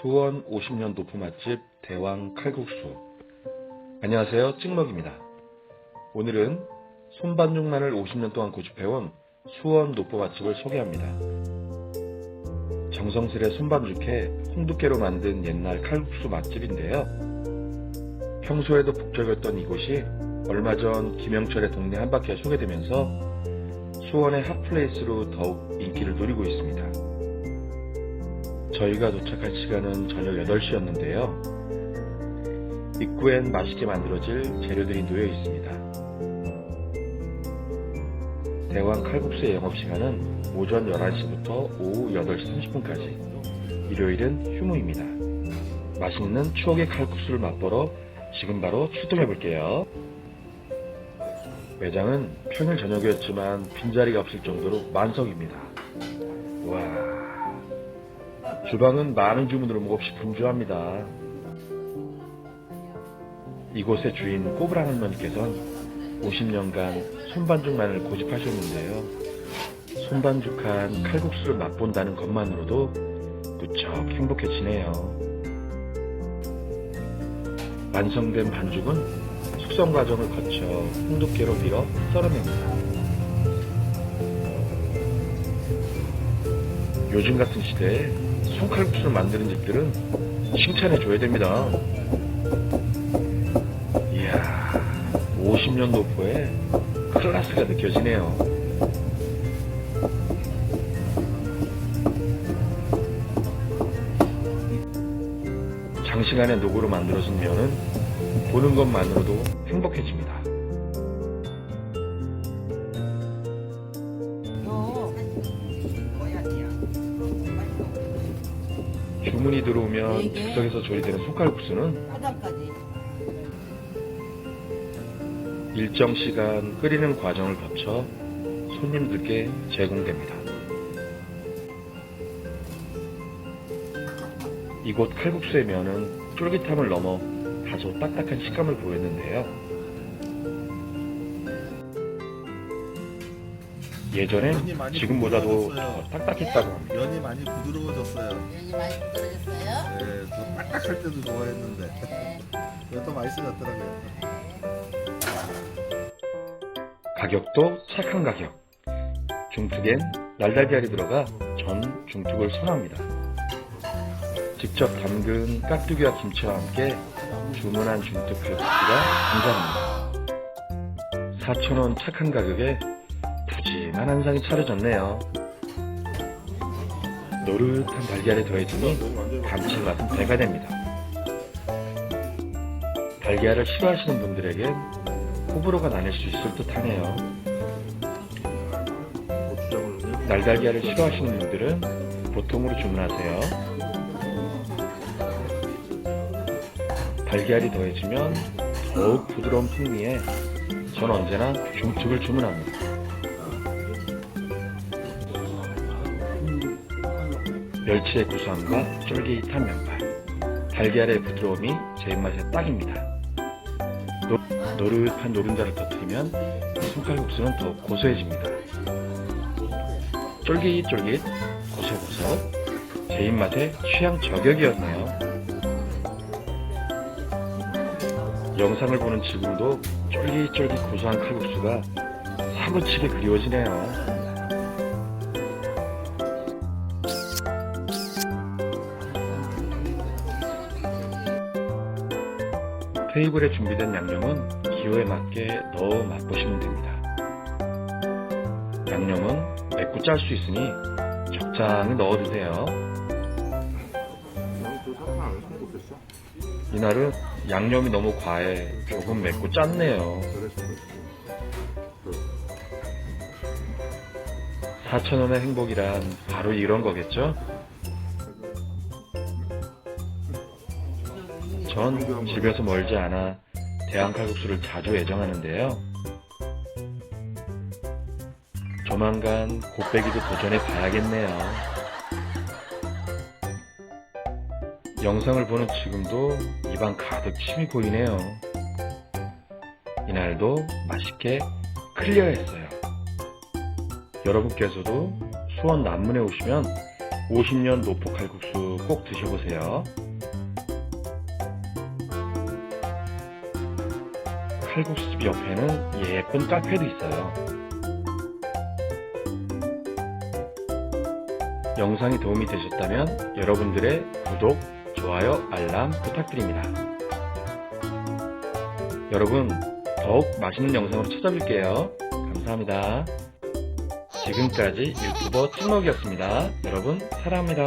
수원 50년 노포 맛집 대왕 칼국수. 안녕하세요. 찍먹입니다. 오늘은 손반죽만을 50년 동안 고집해온 수원 노포 맛집을 소개합니다. 정성스레 손반죽해 홍두깨로 만든 옛날 칼국수 맛집인데요. 평소에도 북적였던 이곳이 얼마 전 김영철의 동네 한바퀴에 소개되면서 수원의 핫플레이스로 더욱 인기를 누리고 있습니다. 저희가 도착할 시간은 저녁 8시였는데요. 입구엔 맛있게 만들어질 재료들이 놓여 있습니다. 대왕 칼국수의 영업시간은 오전 11시부터 오후 8시 30분까지, 일요일은 휴무입니다. 맛있는 추억의 칼국수를 맛보러 지금 바로 출동해 볼게요. 매장은 평일 저녁이었지만 빈자리가 없을 정도로 만석입니다. 와. 주방은 많은 주문으로 몹시 분주합니다. 이곳의 주인 꼬브랑 할머니께서는 50년간 손반죽만을 고집하셨는데요. 손반죽한 칼국수를 맛본다는 것만으로도 무척 행복해지네요. 완성된 반죽은 숙성 과정을 거쳐 홍두깨로 밀어 썰어냅니다. 요즘 같은 시대에 손칼국수를 만드는 집들은 칭찬해줘야 됩니다. 이야, 50년 노포에 클라스가 느껴지네요. 장시간의 노고로 만들어진 면은 보는 것만으로도 행복해집니다. 주문이 들어오면 즉석에서 조리되는 손칼국수는 화장까지. 일정 시간 끓이는 과정을 거쳐 손님들께 제공됩니다. 이곳 칼국수의 면은 쫄깃함을 넘어 다소 딱딱한 식감을 보였는데요. 예전엔 지금보다도 더 딱딱했다고 합니다. 면이 많이 부드러워졌어요. 면이 많이 부드러졌어요? 네, 저 딱딱할 때도 좋아했는데 네. 이거 또 맛있어졌더라고요. 가격도 착한 가격. 중특엔 날달걀이 들어가 전 중특을 선호합니다. 직접 담근 깍두기와 김치와 함께 주문한 중특 칼국수가 등장합니다. 4,000원 착한 가격에 푸짐한 한상이 차려졌네요. 노릇한 달걀에 더해지니 감칠맛은 배가 됩니다. 달걀을 싫어하시는 분들에겐 호불호가 나뉠 수 있을 듯 하네요. 날달걀을 싫어하시는 분들은 보통으로 주문하세요. 달걀이 더해지면 더욱 부드러운 풍미에 전 언제나 중축을 주문합니다. 멸치의 구수함과 쫄깃한 면발, 달걀의 부드러움이 제 입맛에 딱입니다. 노, 노릇한 노른자를 터뜨리면 손칼국수는 더 고소해집니다. 쫄깃쫄깃, 고소고소, 제 입맛에 취향 저격이었네요. 영상을 보는 지금도 쫄깃쫄깃 고소한 칼국수가 사무치게 그리워지네요. 테이블에 준비된 양념은 기호에 맞게 넣어 맛보시면 됩니다. 양념은 맵고 짤 수 있으니 적당히 넣어주세요. 이날은 양념이 너무 과해 조금 맵고 짰네요. 4,000원의 행복이란 바로 이런 거겠죠? 전 집에서 멀지 않아 대한칼국수를 자주 애정하는데요. 조만간 곱빼기도 도전해 봐야겠네요. 영상을 보는 지금도 입안 가득 침이 고이네요. 이날도 맛있게 클리어했어요. 여러분께서도 수원 남문에 오시면 50년 노포 칼국수 꼭 드셔보세요. 칼국수집 옆에는 예쁜 카페도 있어요. 영상이 도움이 되셨다면 여러분들의 구독, 좋아요, 알람 부탁드립니다. 여러분, 더욱 맛있는 영상으로 찾아뵐게요. 감사합니다. 지금까지 유튜버 찍먹이었습니다. 여러분, 사랑합니다.